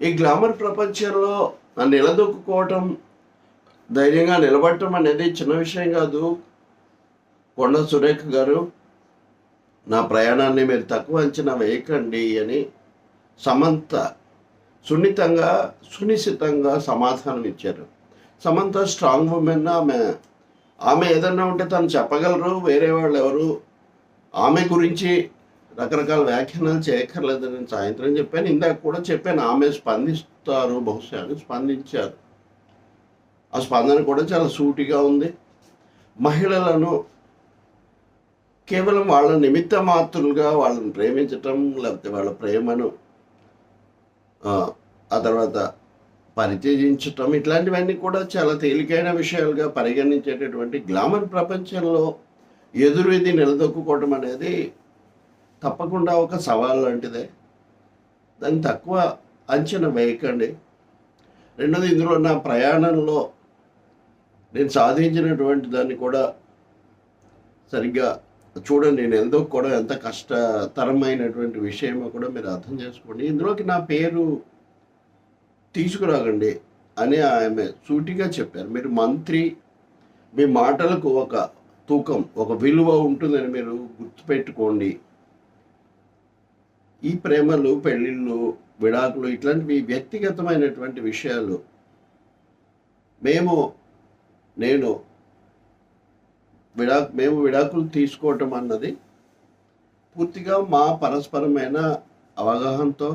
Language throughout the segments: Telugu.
ఈ గ్లామర్ ప్రపంచంలో నన్ను నిలదొక్కుకోవటం ధైర్యంగా నిలబడటం అనేది చిన్న విషయం కాదు. కొండ సురేఖ గారు నా ప్రయాణాన్ని మీరు తక్కువ అంచనా వేయకండి అని సమంత సున్నితంగా సునిశ్చితంగా సమాధానం ఇచ్చారు. సమంత స్ట్రాంగ్ ఉమెన్ ఆమె ఆమె ఏదన్నా ఉంటే తను చెప్పగలరు వేరే వాళ్ళు ఎవరు? ఆమె గురించి రకరకాల వ్యాఖ్యానాలు చేయక్కర్లేదని నేను సాయంత్రం చెప్పాను. ఇందాక కూడా చెప్పాను. ఆమె స్పందిస్తారు. బహుశా అని స్పందించారు. ఆ స్పందన కూడా చాలా సూటిగా ఉంది. మహిళలను కేవలం వాళ్ళ నిమిత్త మాత్రులుగా వాళ్ళని ప్రేమించటం లేకపోతే వాళ్ళ ప్రేమను ఆ, తర్వాత పరిత్యజించటం ఇట్లాంటివన్నీ కూడా చాలా తేలికైన విషయాలుగా పరిగణించేటటువంటి గ్లామర్ ప్రపంచంలో ఎదురుది నిలదొక్కుకోవటం అనేది తప్పకుండా ఒక సవాల్ లాంటిదే. దాన్ని తక్కువ అంచనా వేయకండి. రెండోది ఇందులో నా ప్రయాణంలో నేను సాధించినటువంటి దాన్ని కూడా సరిగ్గా చూడండి. నేను ఎందుకు కూడా ఎంత కష్టతరమైనటువంటి విషయమో కూడా మీరు అర్థం చేసుకోండి. ఇందులోకి నా పేరు తీసుకురాకండి అని ఆమె సూటిగా చెప్పారు. మీరు మంత్రి మీ మాటలకు ఒక తూకం ఒక విలువ ఉంటుందని మీరు గుర్తుపెట్టుకోండి. ఈ ప్రేమలు పెళ్ళిళ్ళు విడాకులు ఇట్లాంటివి వ్యక్తిగతమైనటువంటి విషయాలు. మేము నేను విడా మేము విడాకులు తీసుకోవటం అన్నది పూర్తిగా మా పరస్పరమైన అవగాహనతో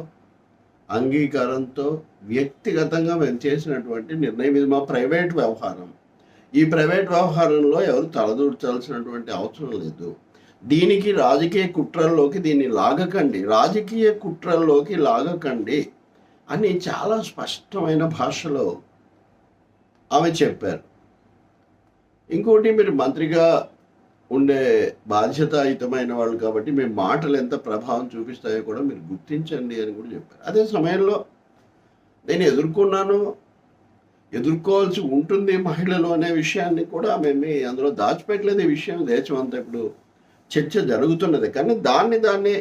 అంగీకారంతో వ్యక్తిగతంగా మేము చేసినటువంటి నిర్ణయం. ఇది మా ప్రైవేట్ వ్యవహారం. ఈ ప్రైవేట్ వ్యవహారంలో ఎవరు తలదూర్చాల్సినటువంటి అవసరం లేదు. దీనికి రాజకీయ కుట్రల్లోకి దీన్ని లాగకండి రాజకీయ కుట్రల్లోకి లాగకండి అని చాలా స్పష్టమైన భాషలో ఆమె చెప్పారు. ఇంకోటి మీరు మంత్రిగా ఉండే బాధ్యతాయుతమైన వాళ్ళు కాబట్టి మీ మాటలు ఎంత ప్రభావం చూపిస్తాయో కూడా మీరు గుర్తించండి అని కూడా చెప్పారు. అదే సమయంలో నేను ఎదుర్కొన్నాను ఎదుర్కోవాల్సి ఉంటుంది మహిళలు అనే విషయాన్ని కూడా మేము అందులో దాచిపెట్టలేదు. ఈ విషయం దేశం అంతా ఇప్పుడు చర్చ జరుగుతున్నది. కానీ దాన్ని దాన్ని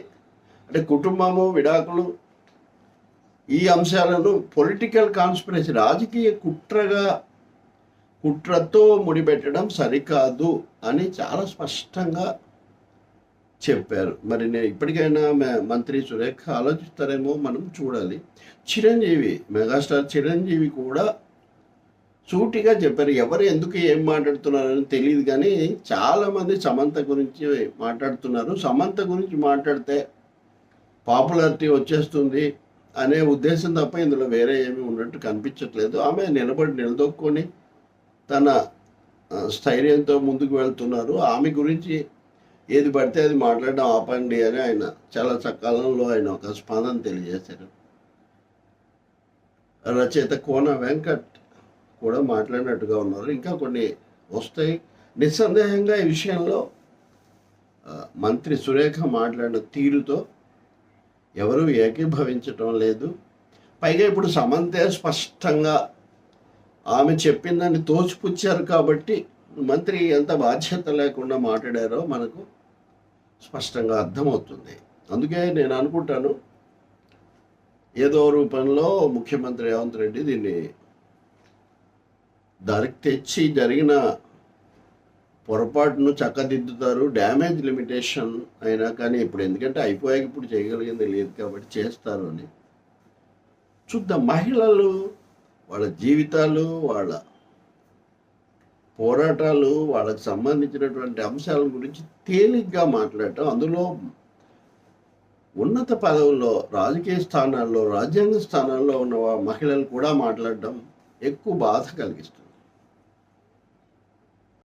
అంటే కుటుంబము విడాకులు ఈ అంశాలను పొలిటికల్ కాన్స్పిరసీ రాజకీయ కుట్రగా కుట్రతో ముడిపెట్టడం సరికాదు అని చాలా స్పష్టంగా చెప్పారు. మరి నేను ఇప్పటికైనా మంత్రి సురేఖ ఆలోచిస్తారేమో మనం చూడాలి. చిరంజీవి మెగాస్టార్ చిరంజీవి కూడా సూటిగా చెప్పారు. ఎవరు ఎందుకు ఏం మాట్లాడుతున్నారని తెలియదు కానీ చాలామంది సమంత గురించి మాట్లాడుతున్నారు. సమంత గురించి మాట్లాడితే పాపులారిటీ వచ్చేస్తుంది అనే ఉద్దేశం తప్ప ఇందులో వేరే ఏమీ ఉన్నట్టు కనిపించట్లేదు. ఆమె నిలబడి నిలదొక్కుని తన స్థైర్యంతో ముందుకు వెళ్తున్నారు. ఆమె గురించి ఏది పడితే అది మాట్లాడడం ఆపండి అని ఆయన చాలా సకాలంలో ఆయన ఒక స్పందన తెలియజేశారు. రచయిత కోన వెంకట్ కూడా మాట్లాడినట్టుగా ఉన్నారు. ఇంకా కొన్ని వస్తాయి. నిస్సందేహంగా ఈ విషయంలో మంత్రి సురేఖ మాట్లాడిన తీరుతో ఎవరూ ఏకీభవించటం లేదు. పైగా ఇప్పుడు సమంతే స్పష్టంగా ఆమె చెప్పిందని తోచిపుచ్చారు కాబట్టి మంత్రి ఎంత బాధ్యత లేకుండా మాట్లాడారో మనకు స్పష్టంగా అర్థమవుతుంది. అందుకే నేను అనుకుంటాను ఏదో రూపంలో ముఖ్యమంత్రి రేవంత్ రెడ్డి దీన్ని దానికి తెచ్చి జరిగిన పొరపాటును చక్కదిద్దుతారు. డ్యామేజ్ లిమిటేషన్ అయినా కానీ ఇప్పుడు ఎందుకంటే అయిపోయాక ఇప్పుడు చేయగలిగింది లేదు కాబట్టి చేస్తారు అని. చూద్దాం. మహిళలు వాళ్ళ జీవితాలు వాళ్ళ పోరాటాలు వాళ్ళకి సంబంధించినటువంటి అంశాల గురించి తేలిగ్గా మాట్లాడటం. అందులో ఉన్నత పదవుల్లో రాజకీయ స్థానాల్లో రాజ్యాంగ స్థానాల్లో ఉన్న మహిళలు కూడా మాట్లాడడం ఎక్కువ బాధ కలిగిస్తుంది.